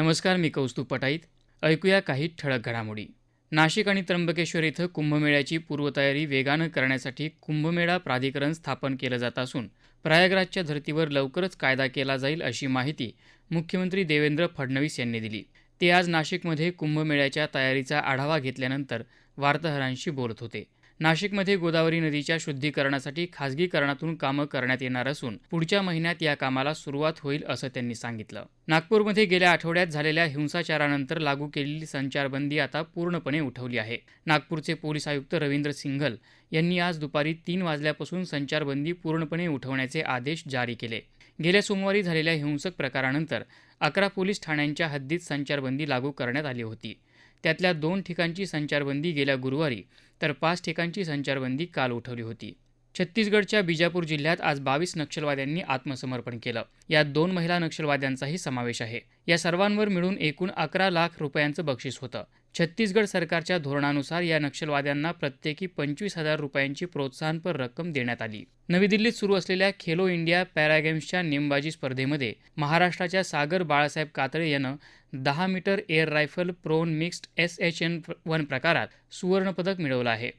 नमस्कार मी कौस्तुभ पटाईत. ऐकूया काही ठळक घडामोडी. नाशिक आणि त्र्यंबकेश्वर इथं कुंभमेळ्याची पूर्वतयारी वेगानं करण्यासाठी कुंभमेळा प्राधिकरण स्थापन केलं जात असून प्रयागराजच्या धर्तीवर लवकरच कायदा केला जाईल अशी माहिती मुख्यमंत्री देवेंद्र फडणवीस यांनी दिली. ते आज नाशिकमध्ये कुंभमेळ्याच्या तयारीचा आढावा घेतल्यानंतर वार्ताहरांशी बोलत होते. नाशिकमध्ये गोदावरी नदीच्या शुद्धीकरणासाठी खासगीकरणातून कामं करण्यात येणार असून पुढच्या महिन्यात या कामाला सुरुवात होईल असं त्यांनी सांगितलं. नागपूरमध्ये गेल्या आठवड्यात झालेल्या हिंसाचारानंतर लागू केलेली संचारबंदी आता पूर्णपणे उठवली आहे. नागपूरचे पोलीस आयुक्त रवींद्र सिंघल यांनी आज दुपारी तीन वाजल्यापासून संचारबंदी पूर्णपणे उठवण्याचे आदेश जारी केले. गेल्या सोमवारी झालेल्या हिंसक प्रकारानंतर अकरा पोलीस ठाण्यांच्या हद्दीत संचारबंदी लागू करण्यात आली होती. त्यातल्या दोन ठिकाणची संचारबंदी गेल्या गुरुवारी तर पाच ठिकाणची संचारबंदी काल उठवली होती. छत्तीसगडच्या बिजापूर जिल्ह्यात आज बावीस नक्षलवाद्यांनी आत्मसमर्पण केलं. यात दोन महिला नक्षलवाद्यांचाही समावेश आहे. या सर्वांवर मिळून एकूण अकरा लाख रुपयांचं बक्षीस होतं. छत्तीसगड सरकारच्या धोरणानुसार या नक्षलवाद्यांना प्रत्येकी पंचवीस हजार रुपयांची प्रोत्साहनपर रक्कम देण्यात आली. नवी दिल्लीत सुरू असलेल्या खेलो इंडिया पॅरागेम्सच्या नेमबाजी स्पर्धेमध्ये महाराष्ट्राच्या सागर बाळासाहेब कातळे यानं दहा metre air rifle prone mixed S H N one प्रकारात सुवर्णपदक मिळवलं आहे.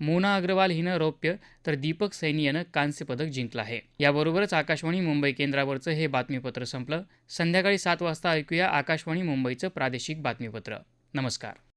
मोना अग्रवाल हिनं रौप्य तर दीपक सैनी यानं कांस्य पदक जिंकलं आहे. याबरोबरच आकाशवाणी मुंबई केंद्रावरचं हे बातमीपत्र संपलं. संध्याकाळी सात वाजता ऐकूया आकाशवाणी मुंबईचं प्रादेशिक बातमीपत्र. नमस्कार.